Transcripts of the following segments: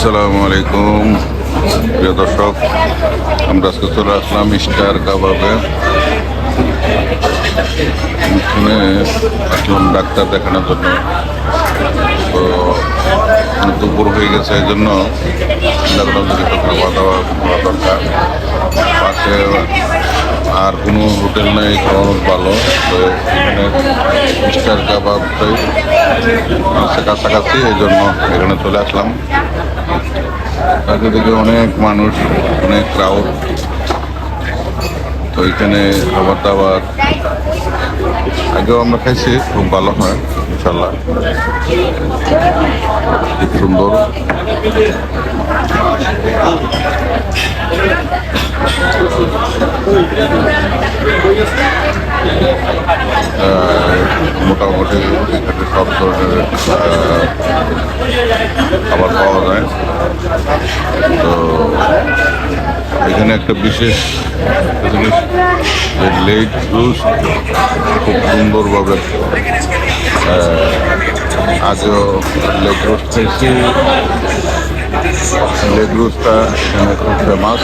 আসসালামু আলাইকুম। প্রিয় দর্শক, আমরা আজকে চলে আসলাম স্টার কাবাবে এখানে আসলাম ডাক্তার দেখানোর জন্য। তো দুপুর হয়ে গেছে, এই জন্য দেখলাম যে একটু খাওয়া দাওয়া করা দরকার। পাশে আর কোনো হোটেল নেই খাওয়ানো ভালো। তো এখানে স্টার কাবাবটাই কাছাকাছি, এই জন্য এখানে চলে আসলাম। তাকে দেখে অনেক মানুষ, অনেক ক্রাউড তো এখানে খাবার দাবার আগেও আমরা খাইছি, খুব ভালো হয় ইনশাল্লাহ খুব সুন্দর। মোটামুটি এখানে সব ধরনের খাবার পাওয়া যায়। তো এখানে একটা বিশেষ জিনিস লেগ জুস খুব সুন্দরভাবে আহ, আগেও লেগ রোস্ট খাইছি লেগ রোস্টটা এখানে খুব ফেমাস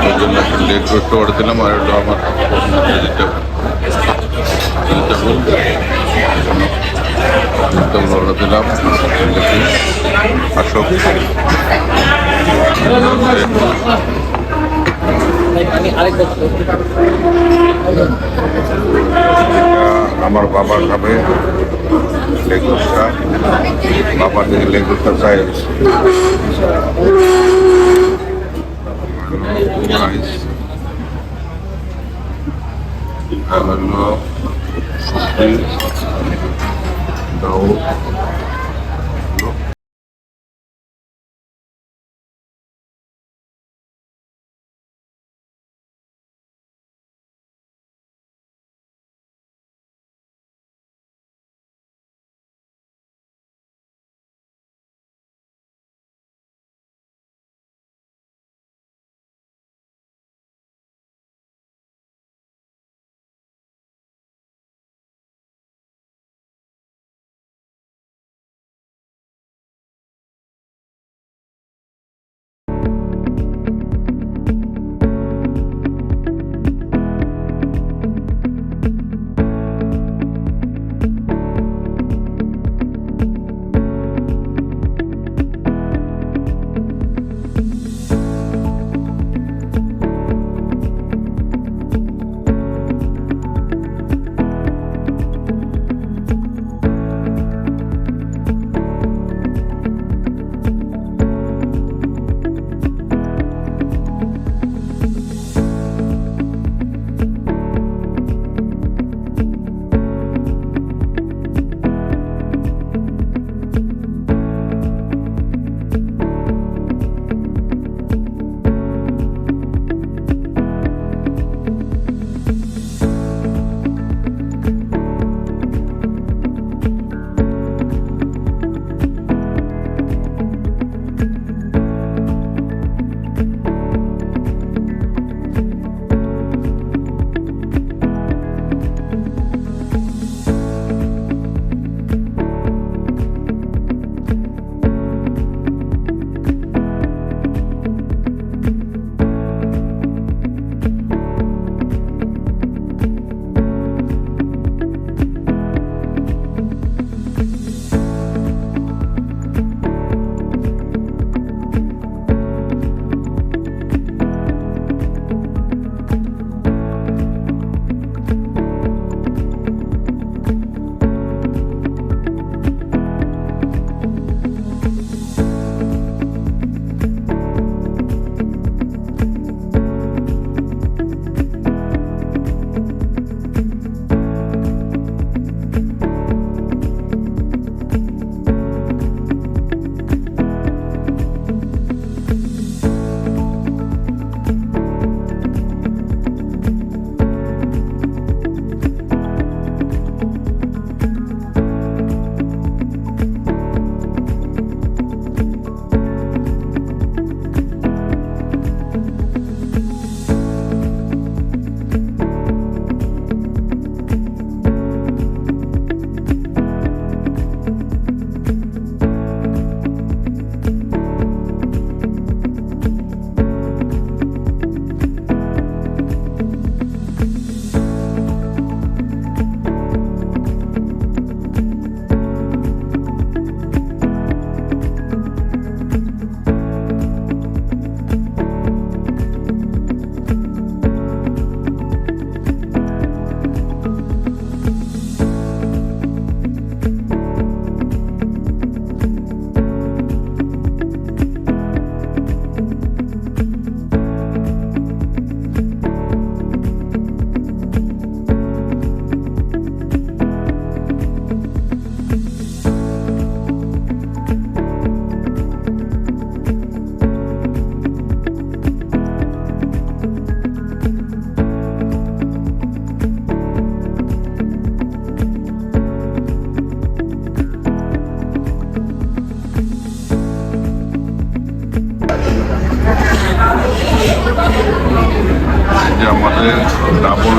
ওই জন্য লেগ রোস্ট অর্ডার দিলাম আর হলো আমার ভেজিটেবল ভেজিটেবল ভেজিটেবল অর্ডার দিলাম। দেখি আসক আমার বাবা খাবে লেগ রোস্টটা বাবা থেকে লেগ রোস্টটা চাই রাইস আর হলো সবজি ডাউ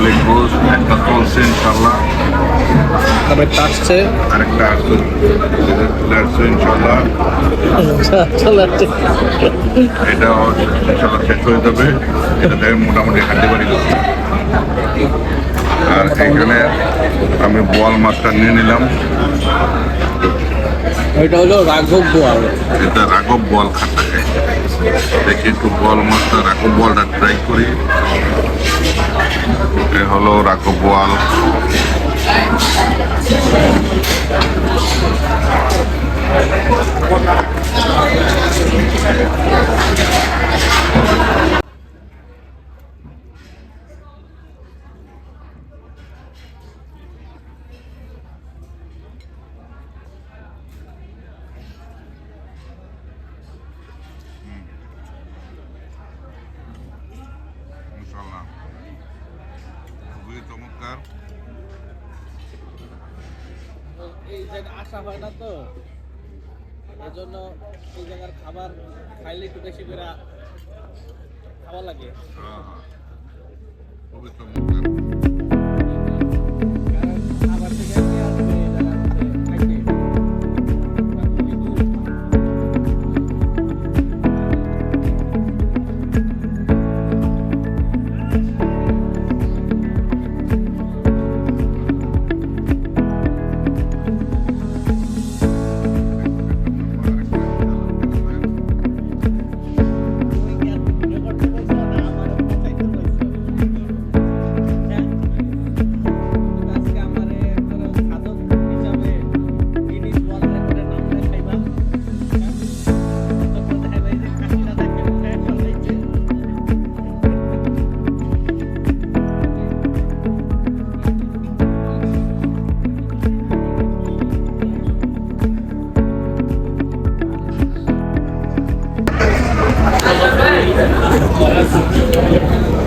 লেগ রোজ একটা চলছে ইনশাল্লাহ। তবে আসছে আরেকটা আসছে আসছে ইনশাল্লাহ। এটা ইনশাল্লাহ শেষ হয়ে যাবে। এটা থেকে মোটামুটি হাঁটতে পারি আর এখানে আমি বল মাছটা নিয়ে নিলাম। ওইটা হলো রাঘব বোয়াল এটা রাঘব বল খাতা দেখি একটু বল মাছটা রাঘব বলটা ট্রাই করি। এ হলো রাঘব বল জায়গায় আসা হয় না তো? এজন্য এই জায়গার খাবার খাইলে একটু বেশি করে খাওয়া লাগে। হ্যাঁ,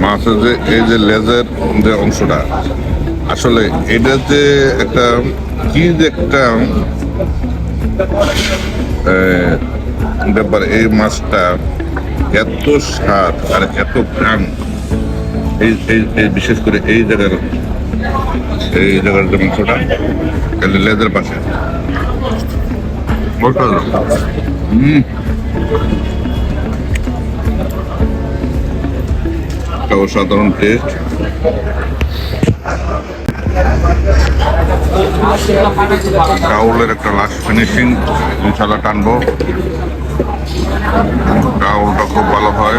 মাছের যে এই যে লেজের যে অংশটা আসলে এটা যে একটা কি যে একটা ব্যাপার এই মাছটা এত স্বাদ আর এত প্রাণ। এই এই বিশেষ করে এই জায়গার এই জায়গার যে মাংসটা এই লেজের পাশে। হুম একটা অসাধারণ টেস্ট। কাউলের একটা লাস্ট ফিনিশিং ইনশাল্লাহ টানবো। কাউলটা খুব ভালো হয়।